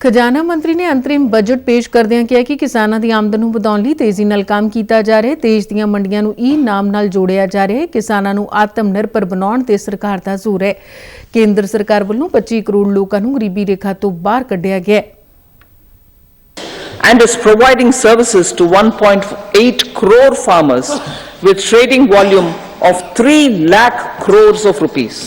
ਖਜ਼ਾਨਾ ਮੰਤਰੀ ਨੇ ਅੰਤਰਿਮ ਬਜਟ ਪੇਸ਼ ਕਰਦਿਆਂ ਕਿਹਾ ਕਿ ਕਿਸਾਨਾਂ ਦੀ ਆਮਦਨ ਨੂੰ ਵਧਾਉਣ ਲਈ ਤੇਜ਼ੀ ਨਾਲ ਕੰਮ ਕੀਤਾ ਜਾ ਰਿਹਾ ਹੈ। ਦੇਸ਼ ਦੀਆਂ ਮੰਡੀਆਂ ਨੂੰ ਈ ਨਾਮ ਨਾਲ ਜੋੜਿਆ ਜਾ ਰਿਹਾ ਹੈ। ਕਿਸਾਨਾਂ ਨੂੰ ਆਤਮ ਨਿਰਭਰ ਬਣਾਉਣ ਤੇ ਸਰਕਾਰ ਦਾ ਜ਼ੋਰ ਹੈ। ਕੇਂਦਰ ਸਰਕਾਰ ਵੱਲੋਂ 25 ਕਰੋੜ ਲੋਕਾਂ ਨੂੰ ਗਰੀਬੀ ਰੇਖਾ ਤੋਂ ਬਾਹਰ ਕੱਢਿਆ ਗਿਆ ਹੈ। And is providing services to 1.8 crore farmers with trading volume of 3 lakh crores of rupees.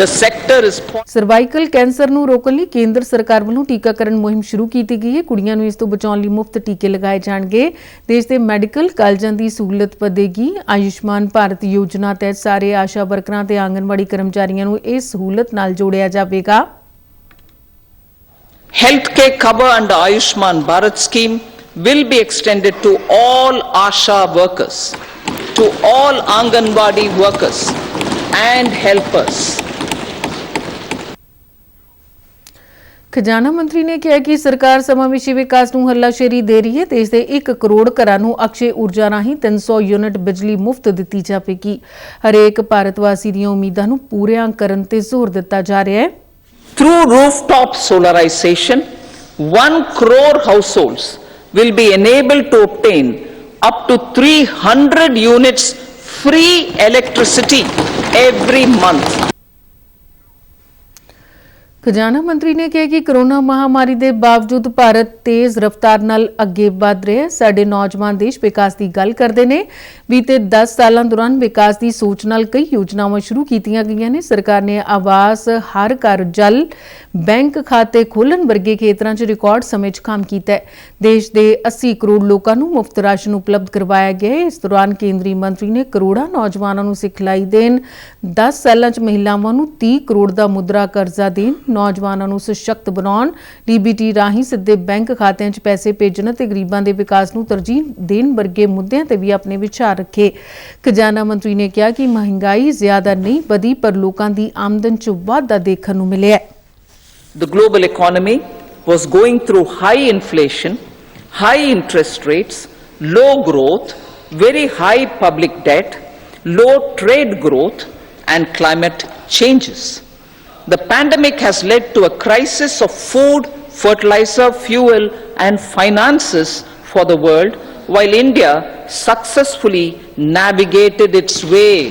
The sector po- cervical cancer ਨੂੰ ਰੋਕਣ ਲਈ ਕੇਂਦਰ ਸਰਕਾਰ ਵੱਲੋਂ ਟੀਕਾਕਰਨ ਮੁਹਿੰਮ ਸ਼ੁਰੂ ਕੀਤੀ ਗਈ ਹੈ। ਕੁੜੀਆਂ ਨੂੰ ਇਸ ਤੋਂ ਬਚਾਉਣ ਲਈ ਮੁਫਤ ਟੀਕੇ ਲਗਾਏ ਜਾਣਗੇ। ਦੇਸ਼ ਦੇ ਮੈਡੀਕਲ ਕਾਲਜਾਂ ਦੀ ਸਹੂਲਤ ਵਧੇਗੀ। ਆਯੁਸ਼ਮਾਨ ਭਾਰਤ ਯੋਜਨਾ ਤਹਿਤ ਸਾਰੇ ਆਸ਼ਾ ਵਰਕਰਾਂ ਤੇ ਆਂਗਨਵਾੜੀ ਕਰਮਚਾਰੀਆਂ ਨੂੰ ਇਸ ਸਹੂਲਤ ਨਾਲ ਜੋੜਿਆ ਜਾਵੇਗਾ। Healthcare cover under Ayushman Bharat scheme will be extended to all ASHA workers, to all Anganwadi workers and helpers. ਖਜ਼ਾਨਾ ਮੰਤਰੀ ਨੇ ਕਿਹਾ ਕਿ ਸਰਕਾਰ ਸਮਾਵੇਸ਼ੀ ਵਿਕਾਸ ਨੂੰ ਹੱਲਾਸ਼ੇਰੀ ਦੇ ਰਹੀ ਹੈ ਤੇ ਇਸ ਦੇ 1 ਕਰੋੜ ਘਰਾਂ ਨੂੰ ਅਕਸ਼ੇ ਊਰਜਾ ਰਾਹੀਂ 300 ਯੂਨਿਟ ਬਿਜਲੀ ਮੁਫਤ ਦਿੱਤੀ ਜਾਵੇਗੀ ਹਰੇਕ ਭਾਰਤਵਾਸੀ ਦੀਆਂ ਉਮੀਦਾਂ ਨੂੰ ਪੂਰੀਆਂ ਕਰਨ ਤੇ ਜ਼ੋਰ ਦਿੱਤਾ ਜਾ ਰਿਹਾ ਹੈ through rooftop solarization 1 crore households will be enabled to obtain up to 300 units free electricity every month ਖਜ਼ਾਨਾ ਮੰਤਰੀ ਨੇ ਕਿਹਾ ਕਿ ਕਰੋਨਾ ਮਹਾਮਾਰੀ ਦੇ ਬਾਵਜੂਦ ਭਾਰਤ ਤੇਜ਼ ਰਫ਼ਤਾਰ ਨਾਲ ਅੱਗੇ ਵਧ ਰਿਹਾ ਹੈ। ਸਾਡੇ ਨੌਜਵਾਨ ਦੇਸ਼ ਵਿਕਾਸ ਦੀ ਗੱਲ ਕਰਦੇ ਨੇ। ਬੀਤੇ 10 ਸਾਲਾਂ ਦੌਰਾਨ ਵਿਕਾਸ ਦੀ ਸੋਚ ਨਾਲ ਕਈ ਯੋਜਨਾਵਾਂ ਸ਼ੁਰੂ ਕੀਤੀਆਂ ਗਈਆਂ ਨੇ। ਸਰਕਾਰ ਨੇ ਆਵਾਸ, ਹਰ ਘਰ ਜਲ, ਬੈਂਕ ਖਾਤੇ ਖੋਲ੍ਹਣ ਵਰਗੇ ਖੇਤਰਾਂ 'ਚ ਰਿਕਾਰਡ ਸਮੇਂ 'ਚ ਕੰਮ ਕੀਤਾ ਹੈ। ਦੇਸ਼ ਦੇ 80 ਕਰੋੜ ਲੋਕਾਂ ਨੂੰ ਮੁਫਤ ਰਾਸ਼ਨ ਉਪਲਬਧ ਕਰਵਾਇਆ ਗਿਆ ਹੈ। ਇਸ ਦੌਰਾਨ ਕੇਂਦਰੀ ਮੰਤਰੀ ਨੇ ਕਰੋੜਾਂ ਨੌਜਵਾਨਾਂ ਨੂੰ ਸਿਖਲਾਈ ਦੇਣ 10 ਸਾਲਾਂ 'ਚ ਮਹਿਲਾਵਾਂ ਨੂੰ 30 ਕਰੋੜ ਦਾ ਮੁਦਰਾ ਕਰਜ਼ਾ ਦੇਣ ਨੌਜਵਾਨਾਂ ਨੂੰ ਸਸ਼ਕਤ ਬਣਾਉਣ ਡੀਬੀਟੀ ਰਾਹੀਂ ਸਿੱਧੇ ਬੈਂਕ ਖਾਤਿਆਂ 'ਚ ਪੈਸੇ ਭੇਜਣ ਅਤੇ ਗਰੀਬਾਂ ਦੇ ਵਿਕਾਸ ਨੂੰ ਤਰਜੀਹ ਦੇਣ ਵਰਗੇ ਮੁੱਦਿਆਂ ਤੇ ਵੀ ਆਪਣੇ ਵਿਚਾਰ ਰੱਖੇ ਖਜ਼ਾਨਾ ਮੰਤਰੀ ਨੇ ਕਿਹਾ ਕਿ ਮਹਿੰਗਾਈ ਜ਼ਿਆਦਾ ਨਹੀਂ ਵਧੀ ਪਰ ਲੋਕਾਂ ਦੀ ਆਮਦਨ 'ਚ ਵਾਧਾ ਦੇਖਣ ਨੂੰ ਮਿਲਿਆ ਹੈ The global economy was going through high inflation, high interest rates, low growth, very high public debt, low trade growth, and climate changes. The pandemic has led to a crisis of food, fertilizer, fuel, and finances for the world, while India successfully navigated its way